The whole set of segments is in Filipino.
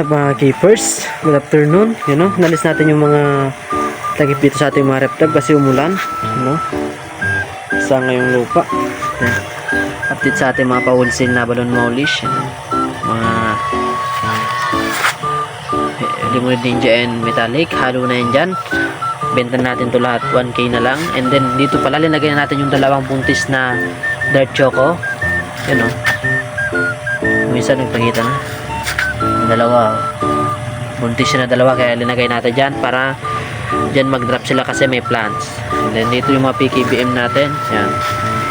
What's up mga keepers? Good afternoon. You know, nalis natin yung mga tagip dito sa ating mga reptag kasi umulan. You know, sa ngayong lupa. Update sa ating mga pawulsin na balon maulish. Yan. Mga eh, Limonid Ninja and Metallic. Halo na yan dyan. Benta natin to lahat 1k na lang. And then dito pala linagay na natin yung dalawang buntis na dark choco. O. Yung isa nagpakita na dalawa. Buntis na dalawa kaya linagay natin dyan para dyan mag drop sila kasi may plants. And then dito yung mga PKBM natin. Yan.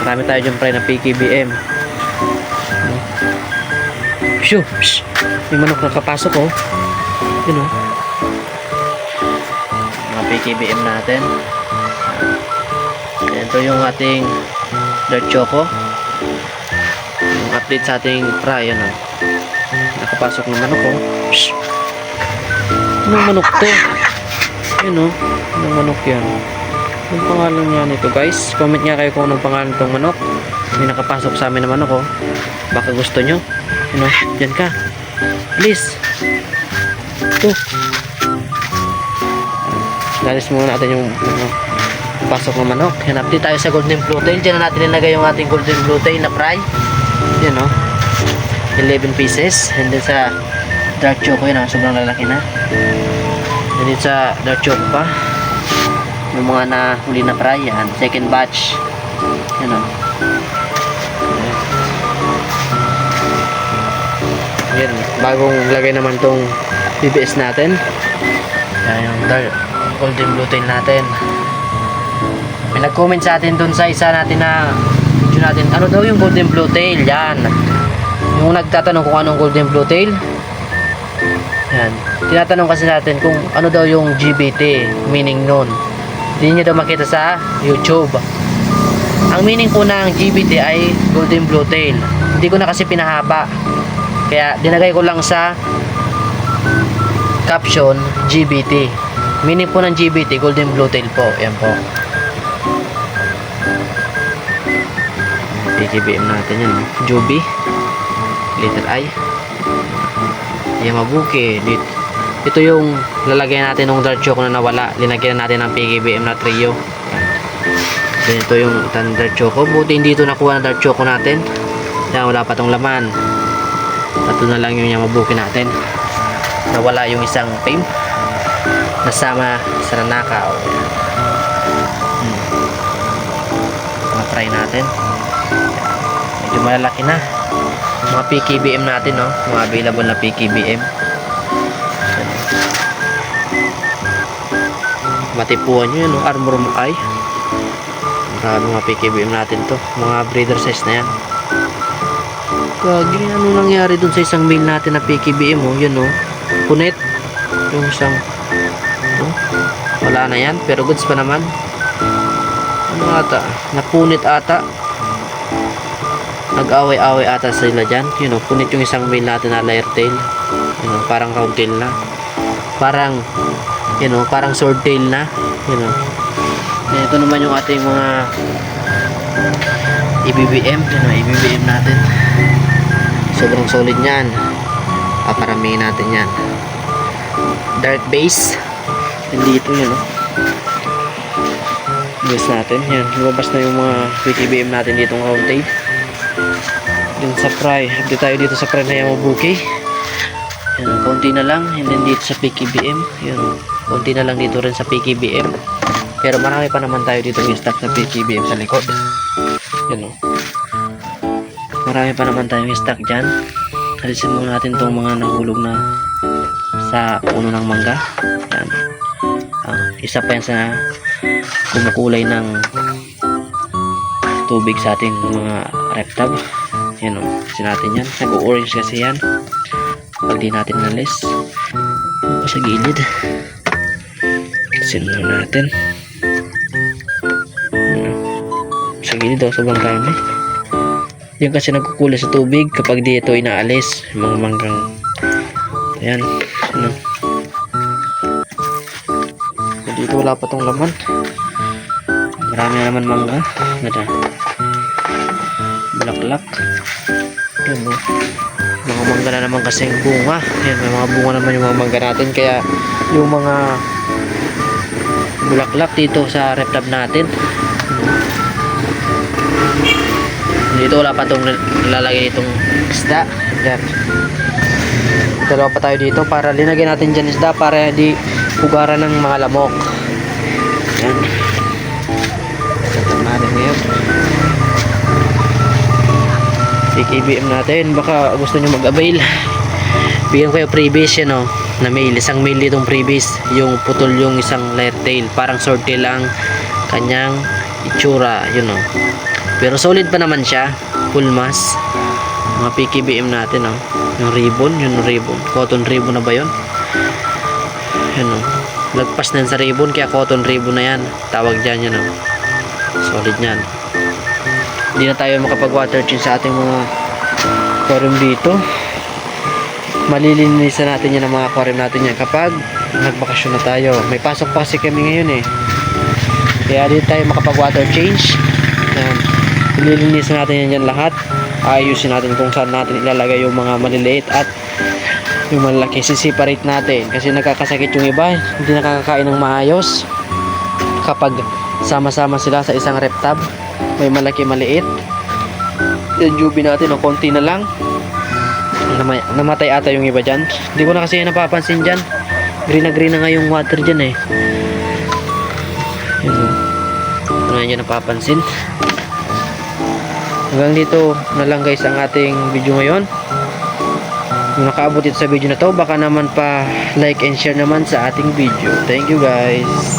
Marami tayo dyan pre na PKBM Shoo! Shh! may manok nakapasok oh. Yun oh. Mga PKBM natin. Yan. ito yung ating dark choco. Yung update sa ating fry ano nakapasok ng manok oh. Shh. anong manok to? Yun oh. Anong manok yan? Anong pangalan niya nito guys? Comment nga kayo kung anong pangalan tong manok. May nakapasok sa amin na manok oh. Baka gusto nyo. Yun oh dyan ka. Please. To dalis muna natin yung ano, pasok ng manok. Yan update tayo sa golden blue tail dyan na natin nilagay yung ating golden blue tail na fry. Yan oh 11 pieces. And then sa dark choco yun ah, sobrang lalaki na. And then sa dark choco pa yung mga na huli na fry yan second batch. Yan o yan bagong lagay naman tong BBS natin. Yan yung dark golden blue tail natin. May nag-comment sa atin dun sa isa natin na video natin. Ano daw yung golden blue tail? Yan yung nagtatanong kung anong golden blue tail. Yan. Tinatanong kasi natin kung ano daw yung GBT meaning nun. Hindi niya daw makita sa YouTube. Ang meaning po ng GBT ay golden blue tail. Hindi ko na kasi pinahaba. Kaya dinagay ko lang sa caption GBT meaning po ng GBT golden blue tail po. Yan po. PGBM natin yan Juby letter I. Yamabuki dito, ito yung lalagyan natin ng dark choco na nawala. Linagyan natin ng PGBM na trio. Then ito yung dark choco. Buti hindi ito nakuha ng dark choco natin. Yan wala pa tong laman. Ito na lang yung Yamabuki natin. Nawala yung isang fame nasama sa nanakaw hmm. mga try natin. Medyo malalaki na mga PKBM natin no? Mga available na PKBM matipuan nyo yun no? Armor mo ay. Marami mga PKBM natin to. Mga breeder size na yan. Gagi, ano nangyari dun sa isang male natin na PKBM oh, yun oh, punit. Yung isang oh, wala na yan pero goods pa naman. Ano ata? Napunit ata nag-away-away ata sila dyan. Yun know, punit yung isang male natin na layer tail. Yun know, parang round tail na. Parang you know, parang sword tail na. You know. And ito naman yung ating mga IBBM you know, IBBM natin. Sobrang solid yan paparamihin natin yan. Dark base. Hindi ito yun know. base natin. Yan lumabas na yung mga PKBM natin ditong round tail dun sa fry update tayo dito sa fry na Yamabuki yun, konti na lang. And then dito sa PKBM yun, konti na lang dito rin sa PKBM pero marami pa naman tayo dito yung stock na PKBM sa likod. Yun o marami pa naman tayong stock dyan. Alisin muna natin tong mga nahulog na sa puno ng mangga. Yan. Ah, isa pa yan sa kumukulay ng tubig sa ating mga reptab yan o kasi natin yan. Nag-orange kasi yan. Pag di natin nalis sa gilid. Sinunod natin? Sa gilid daw sobrang dami. Yan kasi nagkukulay sa tubig kapag di ito inaalis. Mga manggang yan ano. Dito wala pa tong laman. Marami na naman mangga. Nada balaklak yan o mga mangga na naman kasing bunga. Yan may mga bunga naman yung mga mangga natin. Kaya yung mga bulaklak dito sa reptab natin. Dito wala pa itong lalagay itong isda. Yan dalawa pa tayo dito para linagyan natin dyan isda para di pugaran ng mga lamok. Yan natin ngayon CKBM natin. Baka gusto nyo mag-avail. Bigyan ko yung freebies yan o na mail. Isang mail ditong freebies. Yung putol yung isang layer tail. Parang sword tail ang kanyang itsura yun o pero solid pa naman siya. Full mass. Mga PKBM natin o yung ribbon yung ribbon. Cotton ribbon na ba yun? Yun o lagpas na sa ribbon kaya cotton ribbon na yan. Tawag dyan yan o solid yan hindi na tayo makapag water change sa ating mga aquarium dito. Malilinisan natin yan ang mga aquarium natin yan. Kapag nagbakasyon na tayo may pasok pa kasi kami ngayon eh. Kaya di tayo makapag water change yan natin yan yan lahat. Ayusin natin kung saan natin ilalagay yung mga maliliit at yung malaki. Sisiparate natin. Kasi nagkakasakit yung iba hindi nakakakain ng maayos. Kapag sama-sama sila sa isang reptab may malaki maliit. Yung jubi natin o konti na lang. Namay, namatay ata yung iba dyan. Hindi ko na kasi napapansin dyan. Green na green na nga yung water dyan eh. Yun o ito na dyan napapansin. Hanggang dito na lang guys ang ating video ngayon. Kung nakaabot ito sa video na to baka naman pa like and share naman sa ating video. Thank you guys